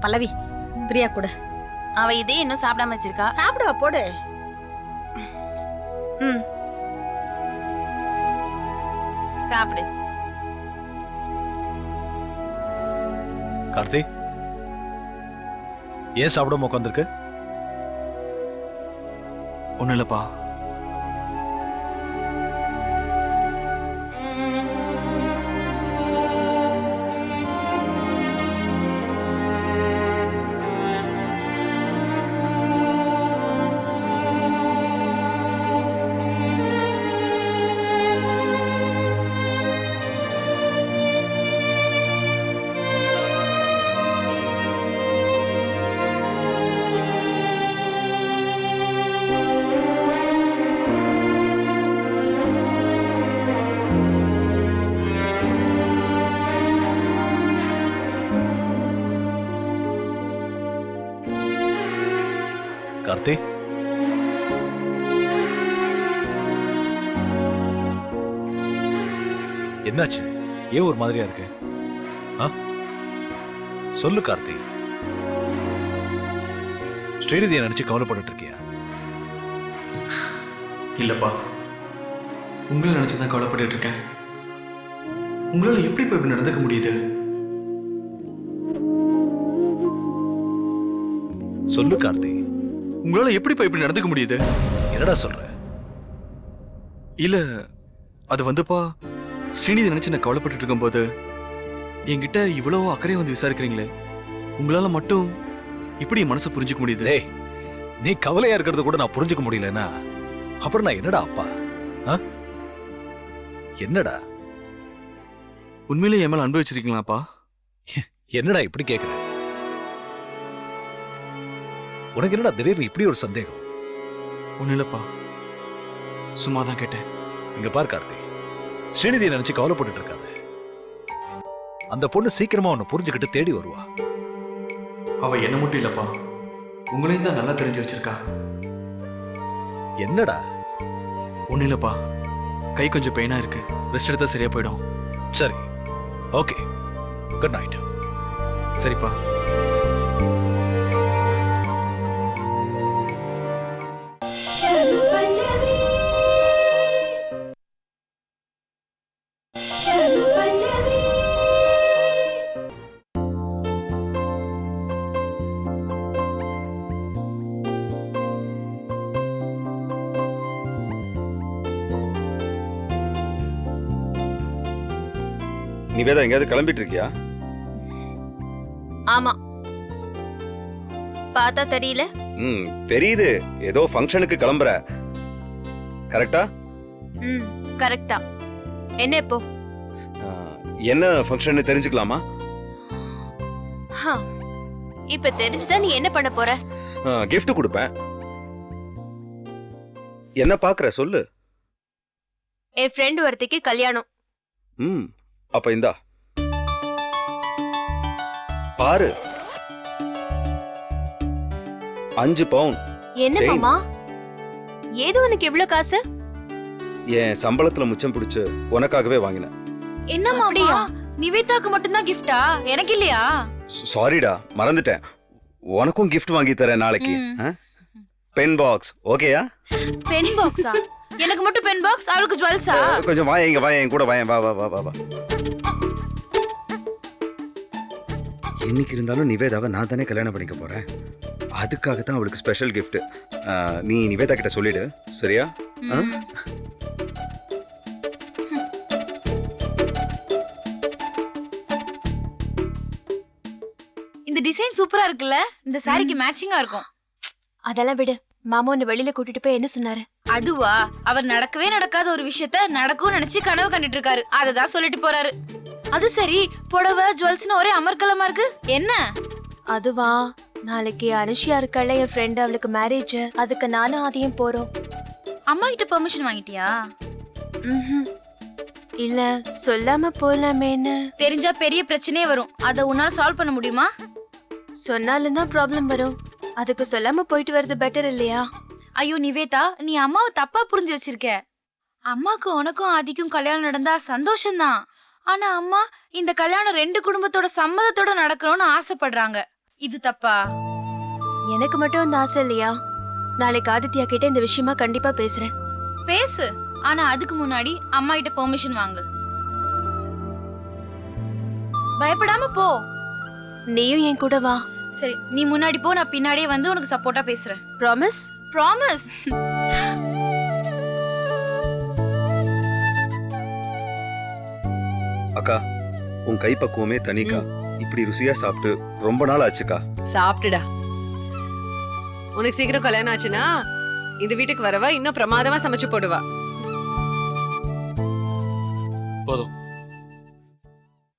பல்லவி பிரியா கூட. அவ இதே இன்னும் சாப்பிடாம வச்சிருக்கா. சாப்பிடுவா போடு. ம். சாப்பிடு. கார்த்தி ஏன் சாப்பிடாம உட்காந்துருக்கு? ஒன்றும் இல்லைப்பா. கார்த்தி என்னாச்சு? ஏன் ஒரு மாதிரியா இருக்கு? ஆ? சொல்லு கார்த்தி. ஸ்ரீநிதியை நினைச்சு கவலைப்பட்டுட்டு இருக்கியா இல்லைப்பா. உங்களை நினச்சி தான் கவலைப்பட்டுட்டு இருக்கேன் உங்களால் எப்படி இப்போ இப்படி நடந்துக்க முடியுது? சொல்லு கார்த்தி. உங்களால் எப்படி இப்போ இப்படி நடந்துக்க முடியுது? என்னடா சொல்ற? இல்லை அது வந்துப்பா ஸ்ரீநிதி நினச்சி நான் கவலைப்பட்டுட்டு இருக்கும்போது என்கிட்ட இவ்வளோ அக்கறையை வந்து விசாரிக்கிறீங்களே உங்களால் மட்டும் எப்படி என் மனசை புரிஞ்சுக்க முடியுது? டேய் நீ கவலையா இருக்கிறது கூட நான் புரிஞ்சுக்க முடியலன்னா அப்புறம் நான் என்னடா அப்பா? ஆ? என்னடா? உண்மையிலே என் மேலே அன்பு வச்சிருக்கீங்களாப்பா? என்னடா இப்படி கேக்குற? உனக்கு என்னடா திடீர்னு இப்படி ஒரு சந்தேகம்? ஒன்றும் இல்லைப்பா சும்மா தான் கேட்டேன். இங்க பார் கார்த்தி. ஸ்ரீநிதியை நினைச்சு கவலைப்பட்டுட்டு இருக்காத. அந்த பொண்ணு சீக்கிரமா உன்னை புரிஞ்சுக்கிட்டு தேடி வருவா. அவ என்ன மட்டும் இல்லைப்பா. உங்களையும் தான் நல்லா தெரிஞ்சு வச்சிருக்கா. என்னடா? ஒன்றும் இல்லைப்பா கை கொஞ்சம் பெயினாக இருக்கு. ரெஸ்ட் எடுத்தா சரியா போயிடும். சரி. ஓகே. குட் நைட் சரிப்பா. நிவேதா எங்கேயாவது கிளம்பிட்டு இருக்கியா ஆமா. பார்த்தா தெரியல. ம் தெரியுது. ஏதோ ஃபங்க்ஷனுக்கு கிளம்புற. கரெக்டா ம் கரெக்டா என்ன இப்போ? என்ன ஃபங்க்ஷன் தெரிஞ்சுக்கலாமா? இப்ப தெரிஞ்சுதான் நீ என்ன பண்ண போற? gift கொடுப்பேன். என்ன பாக்குற சொல்லு. என் ஃப்ரெண்ட் ஒருத்திக்கு கல்யாணம். ம். அப்ப இந்தா. பாரு. அஞ்சு பவுன். என்ன செயின். மாமா? ஏது உனக்கு இவ்ளோ காசு? என் சம்பளத்துல மிச்சம் பிடிச்சு உனக்காகவே வாங்கினேன். என்ன அப்படியா? மாமா நிவேதாக்கு மட்டும்தான் கிஃப்டா எனக்கு இல்லையா? சாரிடா மறந்துட்டேன். உனக்கும் gift வாங்கி தரேன் நாளைக்கு. ம். பென் பாக்ஸ் ஓகேயா பென் பாக்ஸா எனக்கு மட்டும் பென் பாக்ஸ் அவளுக்கு ஜுவல்ஸா கொஞ்சம் வாய இங்க வாய என் கூட வாயேன் வா வா வா வா வா. என்னைக்கு இருந்தாலும் நிவேதாவை நான் தானே கல்யாணம் பண்ணிக்க போறேன். அதுக்காக தான் அவளுக்கு ஸ்பெஷல் gift. ஆ, நீ நிவேதா கிட்ட சொல்லிடு சரியா? ஆ? இந்த டிசைன் சூப்பரா இருக்குல்ல? இந்த சாரிக்கு மேட்சிங்கா இருக்கும். அதெல்லாம் விடு. மாமா உன்னை வெளியில கூட்டிட்டு போய் என்ன சொன்னாரு? அதுவா அவர் நடக்கவே நடக்காத ஒரு விஷயத்த நடக்கும் நினைச்சு கனவு கண்டுட்டு இருக்காரு அததான் சொல்லிட்டு போறாரு. அது சரி புடவை ஜுவல்ஸ்னு ஒரே அமர்க்கலமா இருக்கு. என்ன? அதுவா நாளைக்கு அனுஷியா இருக்கால என் ஃப்ரெண்ட் அவளுக்கு மேரேஜ் அதுக்கு நானும் அதையும் போறோம். அம்மா கிட்ட பெர்மிஷன் வாங்கிட்டியா. இல்ல சொல்லாம போலாமேன்னு. தெரிஞ்சா பெரிய பிரச்சனையே வரும். அதை உன்னால சால்வ் பண்ண முடியுமா? சொன்னாலும் தான் ப்ராப்ளம் வரும். அதுக்கு சொல்லாம போயிட்டு வர்றது பெட்டர் இல்லையா? ஐயோ நிவேதா நீ அம்மாவை தப்பா புரிஞ்சு வச்சிருக்க. அம்மாக்கு உனக்கும் ஆதிக்கும் கல்யாணம் நடந்தா சந்தோஷம்தான். ஆனா அம்மா இந்த கல்யாணம் ரெண்டு குடும்பத்தோட சம்மதத்தோட நடக்கணும்னு ஆசைப்படுறாங்க. இது தப்பா? எனக்கு மட்டும் அந்த ஆசை இல்லையா? நாளைக்கு ஆதித்யா கிட்ட இந்த விஷயமா கண்டிப்பா பேசுறேன். பேசு. ஆனா அதுக்கு முன்னாடி அம்மா கிட்ட பெர்மிஷன் வாங்கு. பயப்படாம போ. நீயும் என் கூட வா. சரி நீ முன்னாடி போ நான் பின்னாடியே வந்து உனக்கு சப்போர்ட்டா பேசுறேன். ப்ராமிஸ் ப்ராமிஸ் அக்கா உன் கைப்பக்குவமே தனிக்கா. இப்படி ருசியா சாப்பிட்டு ரொம்ப நாள் ஆச்சுக்கா. சாப்பிட்டுடா. உனக்கு சீக்கிரம் கல்யாணம் ஆச்சுன்னா இந்த வீட்டுக்கு வரவா இன்னும் பிரமாதமா சமைச்சு போடுவா. போதும்.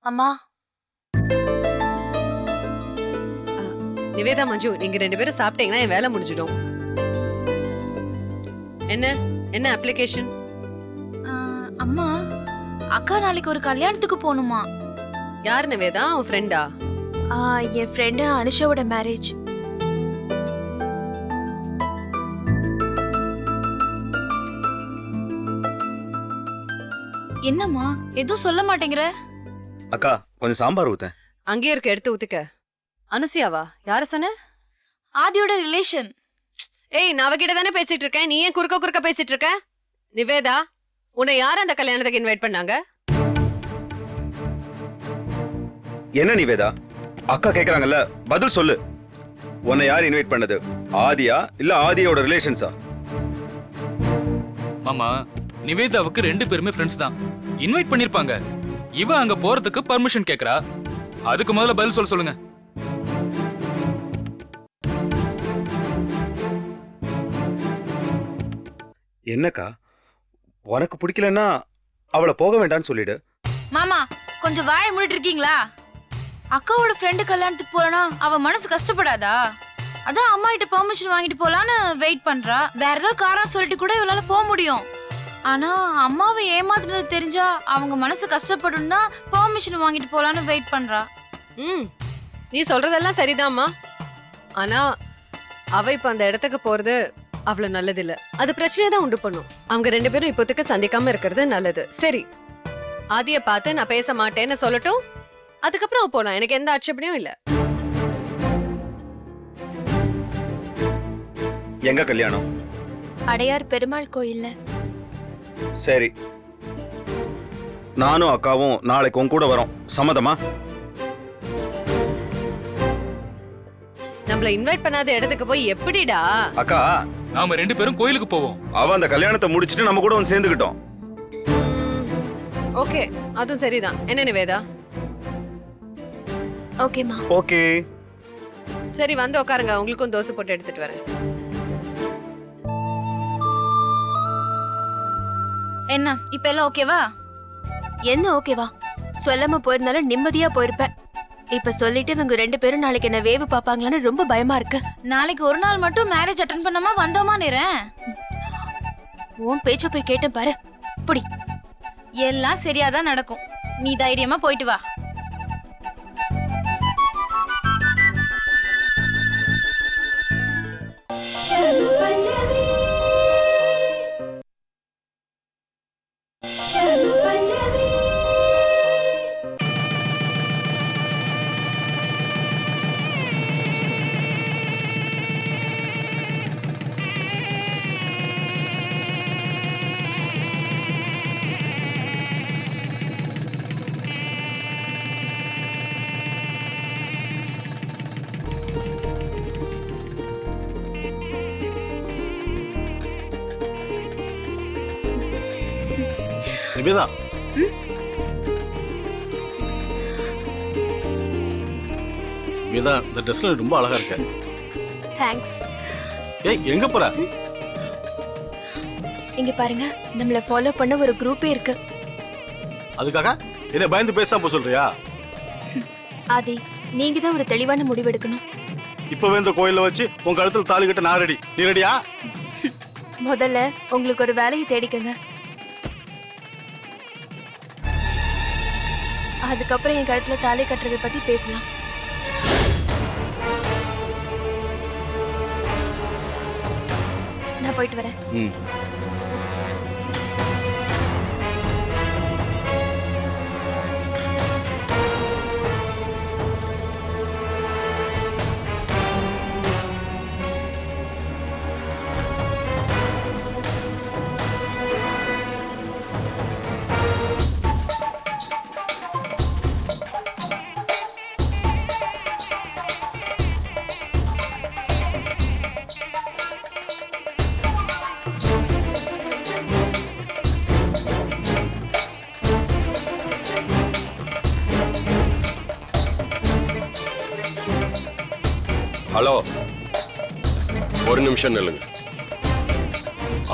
அம்மா. நிவேதா மஞ்சு நீங்க ரெண்டு பேரும் சாப்பிட்டீங்கன்னா என் வேலை முடிஞ்சிடும். என்ன என்ன அப்ளிகேஷன் அம்மா அக்கா நாளைக்கு ஒரு கல்யாணத்துக்கு போகணுமா? யார் நிவேதா உன் ஃப்ரெண்டா ஆ, என் ஃப்ரெண்டு அனுஷாவோட மேரேஜ் என்னம்மா எதுவும் சொல்ல மாட்டேங்கிற? அக்கா கொஞ்சம் சாம்பார் ஊத்தேன். அங்கேயே இருக்க எடுத்து ஊத்துக்க. அனுசியாவா? யார சொன்ன? ஆதியோட ரிலேஷன் ஏய் நான் அவகிட்ட தானே பேசிட்டு இருக்கேன். நீ ஏன் குறுக்க குறுக்க பேசிட்டு இருக்க? நிவேதா உன்னை யார் அந்த கல்யாணத்துக்கு இன்வைட் பண்ணாங்க? என்ன நிவேதா? அக்கா கேக்குறாங்கல்ல பதில் சொல்லு. உன்னை யார் இன்வைட் பண்ணது? ஆதியா இல்ல ஆதியோட ரிலேஷன்ஸா மாமா நிவேதாவுக்கு ரெண்டு பேருமே ஃப்ரெண்ட்ஸ் தான். இன்வைட் பண்ணிருப்பாங்க. இவ அங்க போறதுக்கு பர்மிஷன் கேக்குறா. அதுக்கு முதல்ல பதில் சொல்ல சொல்லுங்க. என்னக்கா? உனக்கு பிடிக்கலன்னா அவளை போக வேண்டாம்னு சொல்லிடு. மாமா கொஞ்சம் வாயை மூடிட்டு இருக்கீங்களா? அக்காவோட ஃப்ரெண்டு கல்யாணத்துக்கு போறனா அவ மனசு கஷ்டப்படாதா? அதான் அம்மா கிட்ட பெர்மிஷன் வாங்கிட்டு போலான்னு வெயிட் பண்றா. வேற ஏதாவது காரணம் சொல்லிட்டு கூட இவளால போக முடியும். ஆனா அம்மாவை ஏமாத்துனது தெரிஞ்சா அவங்க மனசு கஷ்டப்படும் தான் பெர்மிஷன் வாங்கிட்டு போலான்னு வெயிட் பண்றா. ம் நீ சொல்றதெல்லாம் சரிதாம்மா. ஆனா அவ இப்ப அந்த இடத்துக்கு போறது அவ்வளவு நல்லது இல்ல அது பிரச்சனையை தான் உண்டு பண்ணும். அவங்க ரெண்டு பேரும் இப்போதைக்கு சந்திக்காம இருக்கிறது நல்லது. சரி. ஆதிய பார்த்து நான் பேச மாட்டேன்னு சொல்லட்டும். அதுக்கப்புறம் போலாம். எனக்கு எந்த ஆட்சேபனையும் இல்ல. எங்க கல்யாணம்? அடையார் பெருமாள் கோயில்ல. சரி. நானும் அக்காவும் நாளைக்கு உன் கூட வரோம். சம்மதமா? நம்மள இன்வைட் பண்ணாத இடத்துக்கு போய் எப்படிடா? அக்கா நாம ரெண்டு பேரும் கோயிலுக்கு போவோம். அவ அந்த கல்யாணத்தை முடிச்சிட்டு நம்ம கூட வந்து சேர்ந்துக்கிட்டோம். ஓகே அதுவும் சரிதான். என்ன நிவேதா ஓகேம்மா ஓகே. சரி வந்து உட்காருங்க. உங்களுக்கும் தோசை போட்டு எடுத்துட்டு வரேன். என்ன இப்ப எல்லாம் ஓகேவா? என்ன ஓகேவா? சொல்லாம போயிருந்தாலும் நிம்மதியா போயிருப்பேன். இப்ப சொல்லிட்டு இவங்க ரெண்டு பேரும் நாளைக்கு என்ன வேவு பாப்பாங்களான்னு ரொம்ப பயமா இருக்கு. நாளைக்கு ஒரு நாள் மட்டும் மேரேஜ் அட்டன் பண்ணாம வந்தோமா நேரேன் உன் பேச்ச போய் கேட்டேன் பாரு. புடி. எல்லாம் சரியாதான் நடக்கும். நீ தைரியமா போயிட்டு வா. நிவேதா நிவேதா இந்த ட்ரெஸ்ல ரொம்ப அழகா இருக்க. தேங்க்ஸ் ஏய் எங்க போற? இங்க பாருங்க நம்மள ஃபாலோ பண்ண ஒரு குரூப்பே இருக்கு. அதுக்காக என்ன பயந்து பேசாம சொல்றியா? ஆதி நீங்க தான் ஒரு தெளிவான முடிவு எடுக்கணும். இப்பவே இந்த கோயில்ல வச்சு உன் கழுத்துல தாலி கட்ட நான் ரெடி நீ ரெடியா முதல்ல உங்களுக்கு ஒரு வேலையை தேடிக்கங்க. அதுக்கப்புறம் என் கழுத்துல தாலி கட்டுறதை பத்தி பேசலாம். நான் போயிட்டு வரேன். ஹலோ. ஒரு நிமிஷம் நில்லுங்க.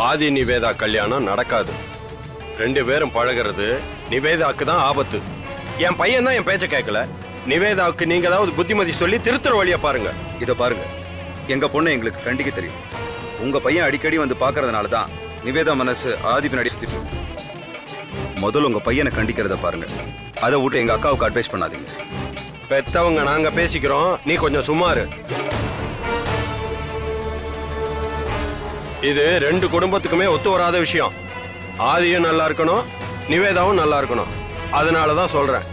ஆதி நிவேதா கல்யாணம் நடக்காது. ரெண்டு பேரும் பழகிறது நிவேதாக்கு தான் ஆபத்து. என் பையன் தான் என் பேச்ச கேட்கல நிவேதாவுக்கு நீங்க ஏதாவது புத்திமதி சொல்லி திருத்துற வழியா பாருங்க. இதை பாருங்க. எங்க பொண்ணு எங்களுக்கு கண்டிக்க தெரியும். உங்க பையன் அடிக்கடி வந்து பார்க்கறதுனால தான் நிவேதா மனசு ஆதி பின்னாடி சுத்திட்டு முதல்ல உங்க பையனை கண்டிக்கிறத பாருங்க. அதை விட்டு எங்க அக்காவுக்கு அட்வைஸ் பண்ணாதீங்க. பெத்தவங்க நாங்க பேசிக்கிறோம். நீ கொஞ்சம் சுமாரு இது ரெண்டு குடும்பத்துக்குமே ஒத்து வராத விஷயம். ஆதியும் நல்லா இருக்கணும் நிவேதாவும் நல்லா இருக்கணும். அதனால தான் சொல்றேன்.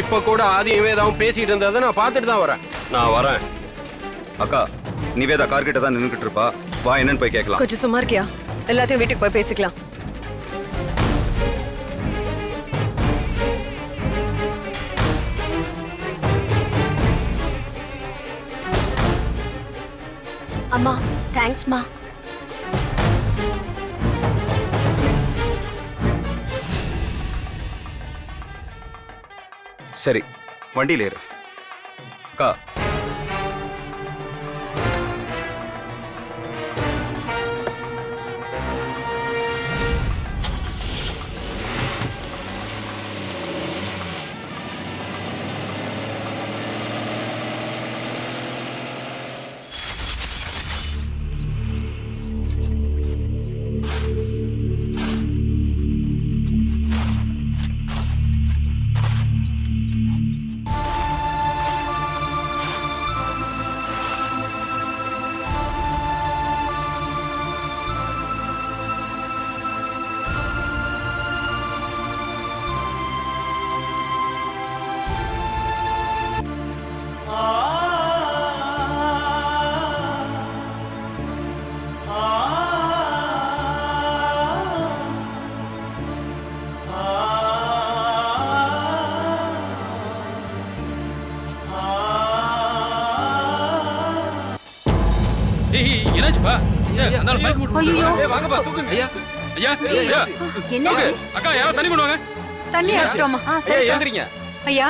இப்ப கூட ஆதி நிவேதாவும் பேசிட்டு இருந்ததை நான் பார்த்துட்டு தான் வரேன். நான் வரேன். அக்கா நிவேதா கார்கிட்ட தான் நின்றுட்டு இருப்பா. வா என்னன்னு போய் கேட்கலாம். கொஞ்சம் சும்மா இருக்கியா? எல்லாத்தையும் வீட்டுக்கு போய் பேசிக்கலாம். அம்மா தேங்க்ஸ்மா சரி வண்டியில் ஏறு. அக்கா வாங்கப்பா தூக்குங்க. ஐயா. ஐயா ஐயா என்னாச்சு அக்கா யாரோ தண்ணி கொண்டு வாங்க. தண்ணி அடிச்சிட்டோமா ஆ சரி எந்திரிங்க ஐயா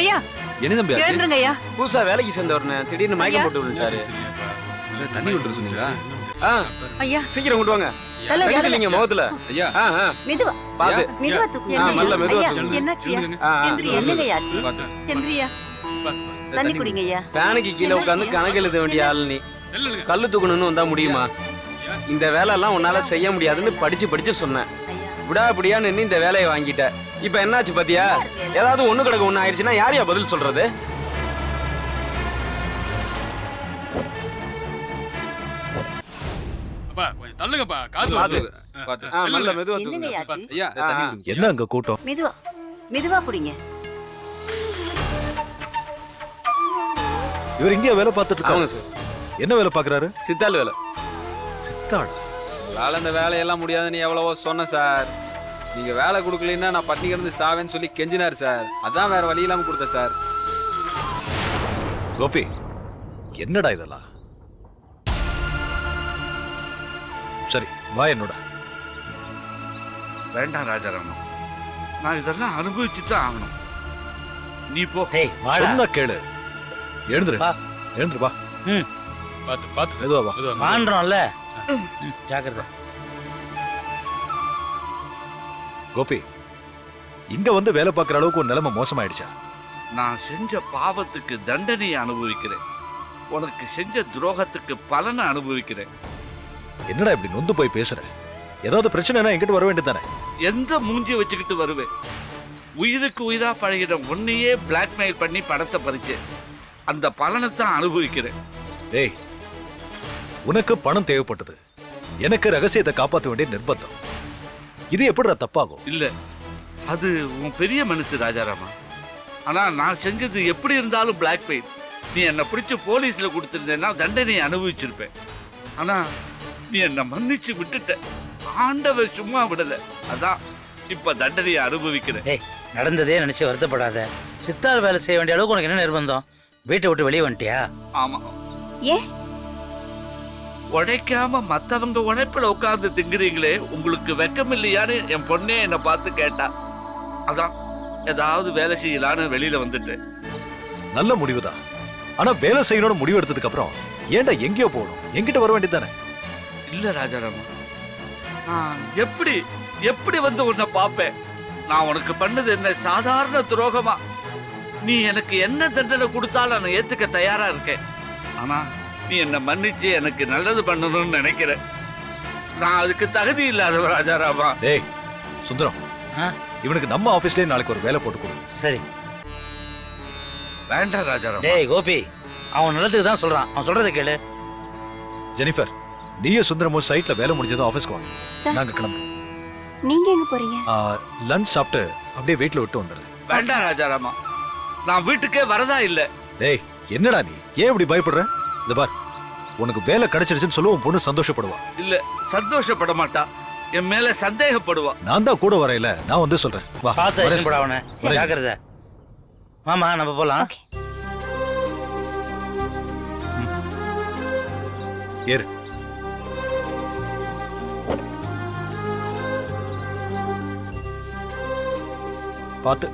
ஐயா. என்ன தம்பி எழுந்துருங்க ஐயா. புதுசா வேலைக்கு சேர்ந்தவர்னு திடீர்னு. மயக்கம் போட்டு விழுந்துட்டாரு. தண்ணி சொன்னீங்களா? ஐயா. சீக்கிரம் கொண்டு வாங்க. தெளிங்க முகத்துல. ஐயா. மெதுவா. பாத்து. மெதுவா தூக்கு. மெதுவா தூக்கு. என்னாச்சியா. எந்திரியா? தண்ணி குடிங்க ஐயா. ஃபேனுக்கு கீழே உட்காந்து கணக்கு எழுத வேண்டிய ஆள் நீ. கல்லு தூக்கணும்னு வந்தா முடியுமா? இந்த வேலை எல்லாம் உன்னால செய்ய முடியாதுன்னு படிச்சு படிச்சு சொன்னேன். ஐயா விடாபிடியா நின்னு இந்த வேலையை வாங்கிட்ட. இப்ப என்னாச்சு பாத்தியா? ஏதாவது ஒண்ணு கிடக்க ஒண்ணு ஆயிடுச்சுன்னா யாரையா பதில் சொல்றது. என்ன அங்க கூட்டம்? மெதுவா மெதுவா குடிங்க. இவர் இங்கே வேலை பார்த்துட்டு இருக்காங்க சார். என்ன வேலை பார்க்கறாரு? சித்தாள் வேலை. சித்தாள்? வேலை இந்த வேலையெல்லாம் முடியாதுன்னு எவ்வளவோ சொன்னேன் சார். நீங்க வேலை கொடுக்கலன்னா நான் பட்டினி கிடந்து சாவேன்னு சொல்லி கெஞ்சினார் சார். அதான் வேற வழி இல்லாம கொடுத்தேன் சார். கோபி என்னடா இதெல்லாம்? சரி வா என்னோட. வேண்டாம் ராஜாராமன். நான் இதெல்லாம் அனுபவிச்சு தான் ஆகணும். நீ போ. சொன்ன கேளு. எழுந்துரு. எழுந்துரு வா. பாத்து மெதுவா வா. மெதுவா, மெதுவா. மான்றோம்ல ஜாக்கிரதை. கோபி இங்க வந்து வேலை பார்க்குற அளவுக்கு ஒரு நிலைமை மோசமாயிடுச்சா? நான் செஞ்ச பாவத்துக்கு தண்டனையை அனுபவிக்கிறேன். உனக்கு செஞ்ச துரோகத்துக்கு பலனை அனுபவிக்கிறேன். என்னடா இப்படி நொந்து போய் பேசுற? ஏதாவது பிரச்சனைனா என்கிட்ட வர வேண்டியதானே எந்த மூஞ்சி வச்சுக்கிட்டு வருவேன்? உயிருக்கு உயிரா பழகிற உன்னையே பிளாக்மெயில் பண்ணி பணத்தை பறிச்சு அந்த பலனை தான் அனுபவிக்கிறேன். டேய் உனக்கு பணம் தேவைப்பட்டது. எனக்கு ரகசியத்தை காப்பாற்ற வேண்டிய நிர்பந்தம். இது எப்படிடா தப்பாகும்? இல்ல அது உன் பெரிய மனசு ராஜாராமா. ஆனா நான் செஞ்சது எப்படி இருந்தாலும் பிளாக்மெயில் நீ என்னை பிடிச்சு போலீஸ்ல கொடுத்திருந்தேன்னா தண்டனையை அனுபவிச்சிருப்பேன். ஆனா நீ என்னை மன்னிச்சு விட்டுட்ட. ஆண்டவர் சும்மா விடல. அதான் இப்ப தண்டனையை அனுபவிக்கிறேன். ஏய் நடந்ததே நினைச்சு வருத்தப்படாத. சித்தாள் வேலை செய்ய வேண்டிய அளவுக்கு உனக்கு என்ன நிர்பந்தம்? வீட்டை விட்டு வெளியே வந்துட்டியா? ஆமா. ஏன்? உழைக்காம மத்தவங்க உழைப்புல உட்கார்ந்து திங்குறீங்களே உங்களுக்கு வெக்கம் இல்லையான்னு என் பொண்ணே என்னை பார்த்து கேட்டா. அதான் ஏதாவது வேலை செய்யலான்னு வெளியில வந்துட்டு நல்ல முடிவுதான். ஆனா வேலை செய்யணும்னு முடிவு எடுத்ததுக்கு அப்புறம் ஏன்டா எங்கேயோ போகணும்? எங்கிட்ட வர வேண்டியதானே இல்ல ராஜாராமா எப்படி எப்படி வந்து உன்னை பார்ப்பேன்? நான் உனக்கு பண்ணது என்ன சாதாரண துரோகமா? நீ எனக்கு என்ன தண்டனை கொடுத்தாலும் நான் ஏத்துக்க தயாரா இருக்கேன். ஆனா நீ என்ன மன்னிச்சு எனக்கு நல்லது பண்ணணும்னு நினைக்கிற. நான் அதுக்கு தகுதி இல்லாத ராஜாராமா. டேய் சுந்தரம். இவனுக்கு நம்ம ஆபீஸ்லயே நாளைக்கு ஒரு வேலை போட்டு கொடு. சரி. வேண்டாம் ராஜாராமா. டேய் கோபி. அவன் நல்லதுக்கு தான் சொல்றான். அவன் சொல்றதை கேளு. ஜெனிஃபர் நீயும் சுந்தரமும் சைட்ல வேலை முடிஞ்சதும் ஆபீஸ்க்கு வாங்க. நாங்க கிளம்புறோம். நீங்க எங்க போறீங்க? லஞ்ச் சாப்பிட்டு அப்படியே வீட்ல விட்டு வந்துடுறேன். வேண்டாம் ராஜாராமா. நான் வீட்டுக்கே வரதா இல்ல. டேய் என்னடா நீ? ஏன் இப்படி பயப்படுற? இந்த பார் உனக்கு வேலை கிடைச்சிருச்சுன்னு சொல்லுவோம் பொண்ணு சந்தோஷப்படுவா. இல்ல சந்தோஷப்பட மாட்டா என் மேல சந்தேகப்படுவா. நான் தான் கூட வரையில நான் வந்து சொல்றேன். வா பார்த்து வரேன். அடிச்சு போட அவனை வரேன். ஜாக்கிரதை. மாமா நம்ம போலாம். ஏறு. பார்த்து.